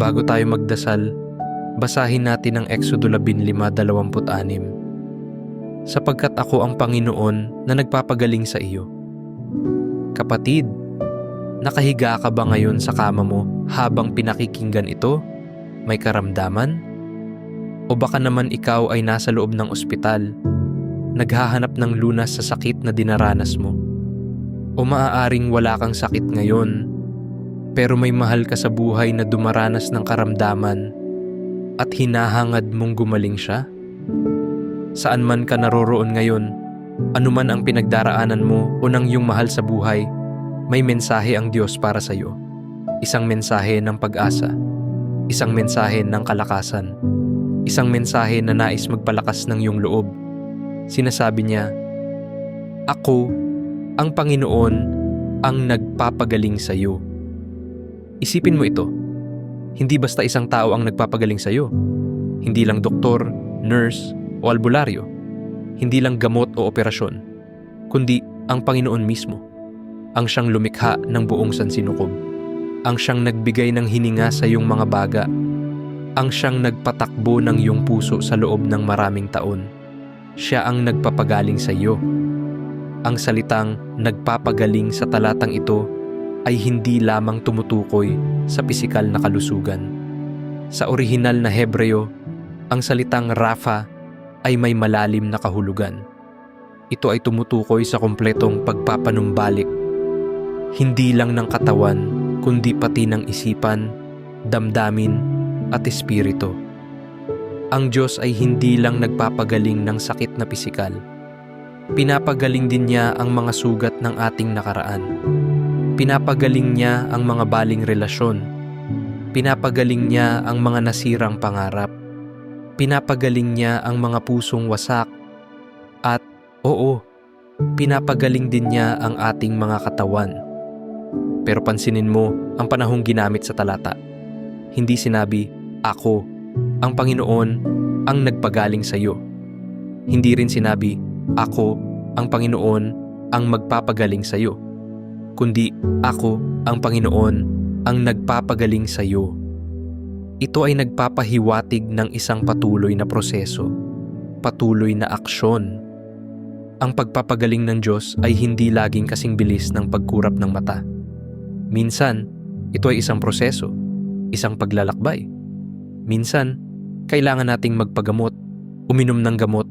Bago tayo magdasal, basahin natin ang Exodo 15:26. Sapagkat ako ang Panginoon na nagpapagaling sa iyo. Kapatid, nakahiga ka ba ngayon sa kama mo habang pinakikinggan ito? May karamdaman? O baka naman ikaw ay nasa loob ng ospital, naghahanap ng lunas sa sakit na dinaranas mo? O maaaring wala kang sakit ngayon, pero may mahal ka sa buhay na dumaranas ng karamdaman at hinahangad mong gumaling siya? Saan man ka naroroon ngayon, anuman ang pinagdaraanan mo o ng iyong mahal sa buhay, may mensahe ang Diyos para sa iyo. Isang mensahe ng pag-asa, isang mensahe ng kalakasan, isang mensahe na nais magpalakas ng iyong loob. Sinasabi niya, Ako, ang Panginoon, ang nagpapagaling sa iyo. Isipin mo ito, hindi basta isang tao ang nagpapagaling sa iyo. Hindi lang doktor, nurse, o albularyo. Hindi lang gamot o operasyon, kundi ang Panginoon mismo. Ang siyang lumikha ng buong sansinukob. Ang siyang nagbigay ng hininga sa iyong mga baga. Ang siyang nagpatakbo ng iyong puso sa loob ng maraming taon. Siya ang nagpapagaling sa iyo. Ang salitang nagpapagaling sa talatang ito ay hindi lamang tumutukoy sa pisikal na kalusugan. Sa orihinal na Hebreo, ang salitang Rafa ay may malalim na kahulugan. Ito ay tumutukoy sa kumpletong pagpapanumbalik, hindi lang ng katawan, kundi pati ng isipan, damdamin, at espiritu. Ang Diyos ay hindi lang nagpapagaling ng sakit na pisikal. Pinapagaling din niya ang mga sugat ng ating nakaraan. Pinapagaling niya ang mga baling relasyon. Pinapagaling niya ang mga nasirang pangarap pinapagaling niya ang mga pusong wasak at oo, pinapagaling din niya ang ating mga katawan. Pero pansinin mo ang panahong ginamit sa talata. Hindi sinabi, ako, ang Panginoon, ang nagpagaling sa iyo. Hindi rin sinabi, ako, ang Panginoon, ang magpapagaling sa iyo. Kundi, ako, ang Panginoon, ang nagpapagaling sa iyo. Ito ay nagpapahiwatig ng isang patuloy na proseso, patuloy na aksyon. Ang pagpapagaling ng Diyos ay hindi laging kasing bilis ng pagkurap ng mata. Minsan, ito ay isang proseso, isang paglalakbay. Minsan, kailangan nating magpagamot, uminom ng gamot,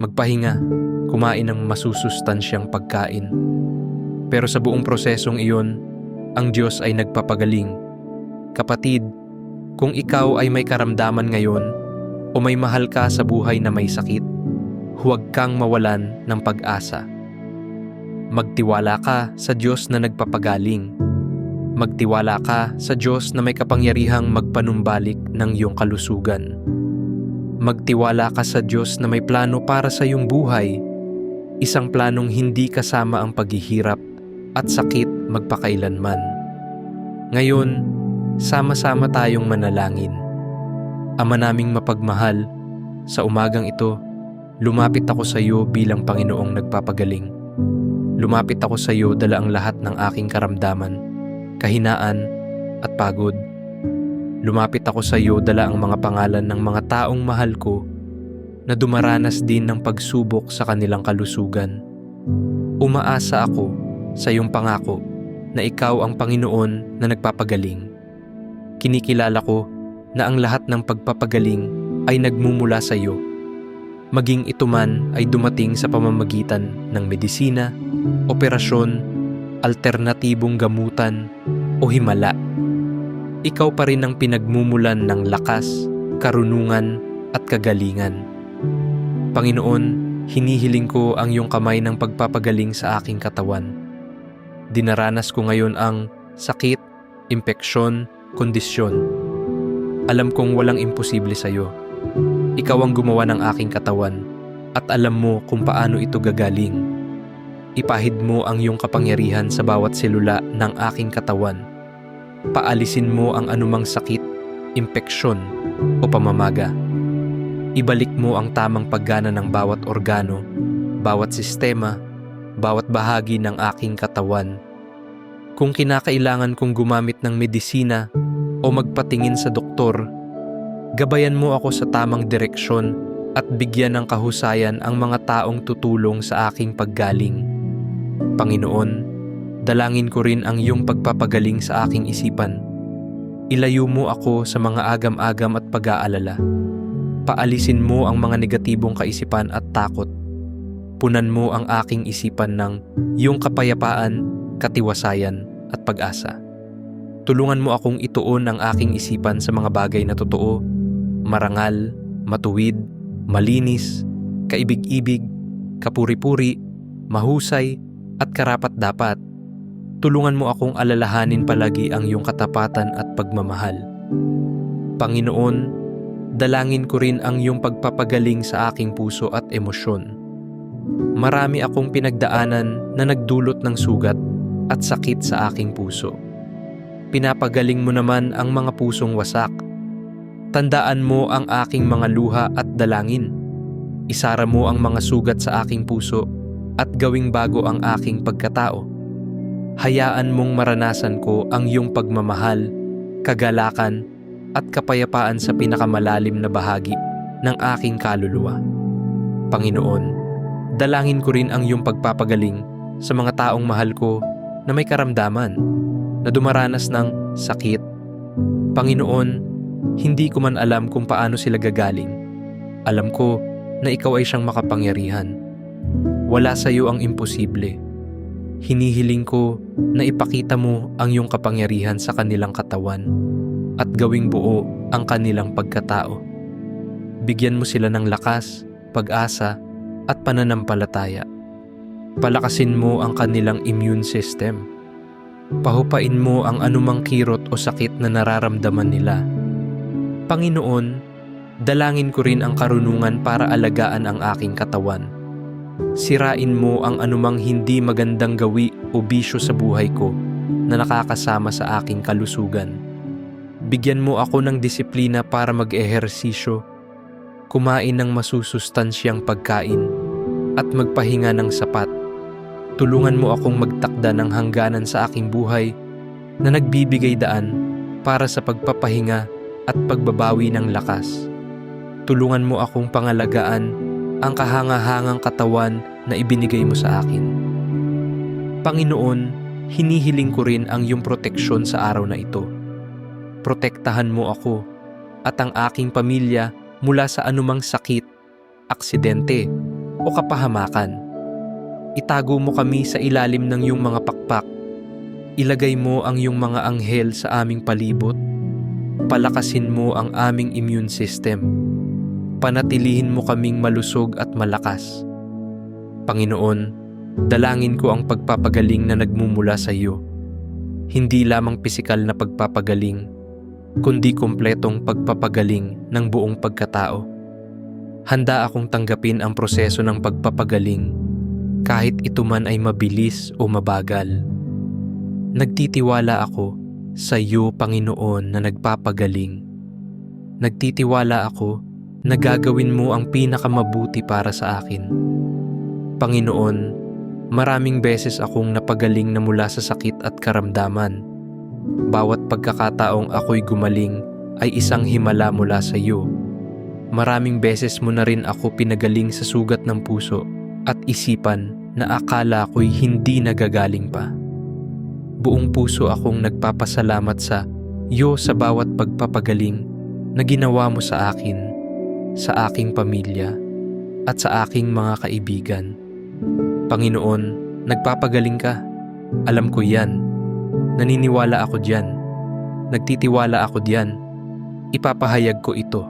magpahinga, kumain ng masusustansyang pagkain. Pero sa buong prosesong iyon, ang Diyos ay nagpapagaling. Kapatid, kung ikaw ay may karamdaman ngayon o may mahal ka sa buhay na may sakit, huwag kang mawalan ng pag-asa. Magtiwala ka sa Diyos na nagpapagaling. Magtiwala ka sa Diyos na may kapangyarihang magpanumbalik ng iyong kalusugan. Magtiwala ka sa Diyos na may plano para sa iyong buhay, isang planong hindi kasama ang paghihirap at sakit magpakailanman. Ngayon, sama-sama tayong manalangin. Ama naming mapagmahal, sa umagang ito, lumapit ako sa iyo bilang Panginoong nagpapagaling. Lumapit ako sa iyo dala ang lahat ng aking karamdaman, kahinaan at pagod. Lumapit ako sa iyo dala ang mga pangalan ng mga taong mahal ko na dumaranas din ng pagsubok sa kanilang kalusugan. Umaasa ako sa iyong pangako na ikaw ang Panginoon na nagpapagaling. Kinikilala ko na ang lahat ng pagpapagaling ay nagmumula sa iyo. Maging ito man ay dumating sa pamamagitan ng medisina, operasyon, alternatibong gamutan o himala. Ikaw pa rin ang pinagmumulan ng lakas, karunungan at kagalingan. Panginoon, hinihiling ko ang iyong kamay ng pagpapagaling sa aking katawan. Dinaranas ko ngayon ang sakit, impeksyon, kondisyon. Alam kong walang imposible sa iyo. Ikaw ang gumawa ng aking katawan at alam mo kung paano ito gagaling. Ipahid mo ang iyong kapangyarihan sa bawat selula ng aking katawan. Paalisin mo ang anumang sakit, impeksyon o pamamaga. Ibalik mo ang tamang paggana ng bawat organo, bawat sistema, bawat bahagi ng aking katawan. Kung kinakailangan kong gumamit ng medisina, o magpatingin sa doktor. Gabayan mo ako sa tamang direksyon at bigyan ng kahusayan ang mga taong tutulong sa aking paggaling. Panginoon, dalangin ko rin ang iyong pagpapagaling sa aking isipan. Ilayo mo ako sa mga agam-agam at pag-aalala. Paalisin mo ang mga negatibong kaisipan at takot. Punan mo ang aking isipan ng iyong kapayapaan, katiwasayan at pag-asa. Tulungan mo akong ituon ang aking isipan sa mga bagay na totoo, marangal, matuwid, malinis, kaibig-ibig, kapuri-puri, mahusay, at karapat-dapat. Tulungan mo akong alalahanin palagi ang iyong katapatan at pagmamahal. Panginoon, dalangin ko rin ang iyong pagpapagaling sa aking puso at emosyon. Marami akong pinagdaanan na nagdulot ng sugat at sakit sa aking puso. Pinapagaling mo naman ang mga pusong wasak. Tandaan mo ang aking mga luha at dalangin. Isara mo ang mga sugat sa aking puso at gawing bago ang aking pagkatao. Hayaan mong maranasan ko ang iyong pagmamahal, kagalakan, at kapayapaan sa pinakamalalim na bahagi ng aking kaluluwa. Panginoon, dalangin ko rin ang iyong pagpapagaling sa mga taong mahal ko na may karamdaman, na dumaranas ng sakit. Panginoon, hindi ko man alam kung paano sila gagaling. Alam ko na ikaw ay siyang makapangyarihan. Wala sa iyo ang imposible. Hinihiling ko na ipakita mo ang iyong kapangyarihan sa kanilang katawan at gawing buo ang kanilang pagkatao. Bigyan mo sila ng lakas, pag-asa at pananampalataya. Palakasin mo ang kanilang immune system. Pahupain mo ang anumang kirot o sakit na nararamdaman nila. Panginoon, dalangin ko rin ang karunungan para alagaan ang aking katawan Sirain mo ang anumang hindi magandang gawi o bisyo sa buhay ko na nakakasama sa aking kalusugan. Bigyan mo ako ng disiplina para mag-ehersisyo, kumain ng masusustansyang pagkain, at magpahinga ng sapat. Tulungan mo akong magtakda ng hangganan sa aking buhay na nagbibigay daan para sa pagpapahinga at pagbabawi ng lakas. Tulungan mo akong pangalagaan ang kahangahangang katawan na ibinigay mo sa akin. Panginoon, hinihiling ko rin ang iyong proteksyon sa araw na ito. Protektahan mo ako at ang aking pamilya mula sa anumang sakit, aksidente o kapahamakan. Itago mo kami sa ilalim ng iyong mga pakpak. Ilagay mo ang iyong mga anghel sa aming palibot. Palakasin mo ang aming immune system panatilihin mo kaming malusog at malakas. Panginoon, dalangin ko ang pagpapagaling na nagmumula sa iyo. Hindi lamang pisikal na pagpapagaling, kundi kompletong pagpapagaling ng buong pagkatao. Handa akong tanggapin ang proseso ng pagpapagaling kahit ito man ay mabilis o mabagal. Nagtitiwala ako sa iyo, Panginoon, na nagpapagaling. Nagtitiwala ako na gagawin mo ang pinakamabuti para sa akin. Panginoon, maraming beses akong napagaling na mula sa sakit at karamdaman. Bawat pagkakataong ako'y gumaling ay isang himala mula sa iyo. Maraming beses mo na rin ako pinagaling sa sugat ng puso at isipan na akala ko'y hindi nagagaling pa. Buong puso akong nagpapasalamat sa iyo sa bawat pagpapagaling na ginawa mo sa akin sa aking pamilya at sa aking mga kaibigan. Panginoon, nagpapagaling ka. Alam ko yan. Naniniwala ako diyan. Nagtitiwala ako diyan. Ipapahayag ko ito.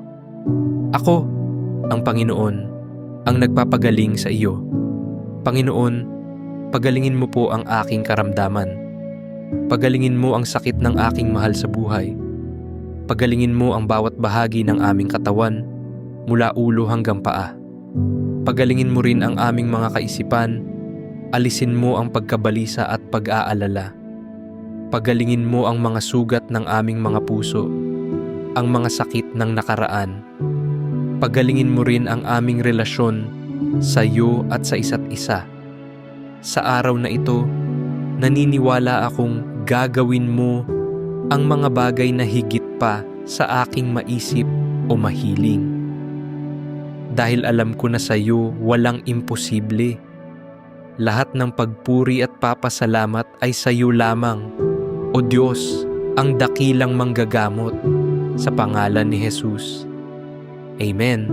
Ako, ang Panginoon, ang nagpapagaling sa iyo. Panginoon, pagalingin mo po ang aking karamdaman. Pagalingin mo ang sakit ng aking mahal sa buhay. Pagalingin mo ang bawat bahagi ng aming katawan mula ulo hanggang paa. Pagalingin mo rin ang aming mga kaisipan, alisin mo ang pagkabalisa at pag-aalala. Pagalingin mo ang mga sugat ng aming mga puso, ang mga sakit ng nakaraan. Pagalingin mo rin ang aming relasyon sa iyo at sa isa't isa. Sa araw na ito, naniniwala akong gagawin mo ang mga bagay na higit pa sa aking maisip o mahiling. Dahil alam ko na sa iyo walang imposible. Lahat ng pagpuri at papasalamat ay sa iyo lamang, O Diyos, ang dakilang manggagamot, sa pangalan ni Jesus. Amen.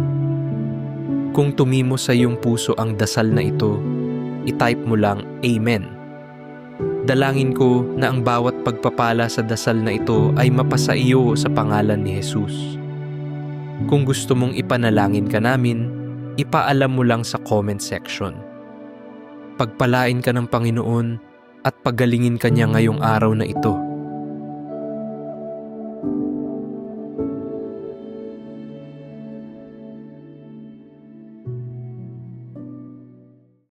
Kung tumimo sa iyong puso ang dasal na ito, itype mo lang Amen. Dalangin ko na ang bawat pagpapala sa dasal na ito ay mapasa iyo sa pangalan ni Jesus. Kung gusto mong ipanalangin ka namin, ipaalam mo lang sa comment section. Pagpalain ka ng Panginoon at pagalingin ka niya ngayong araw na ito.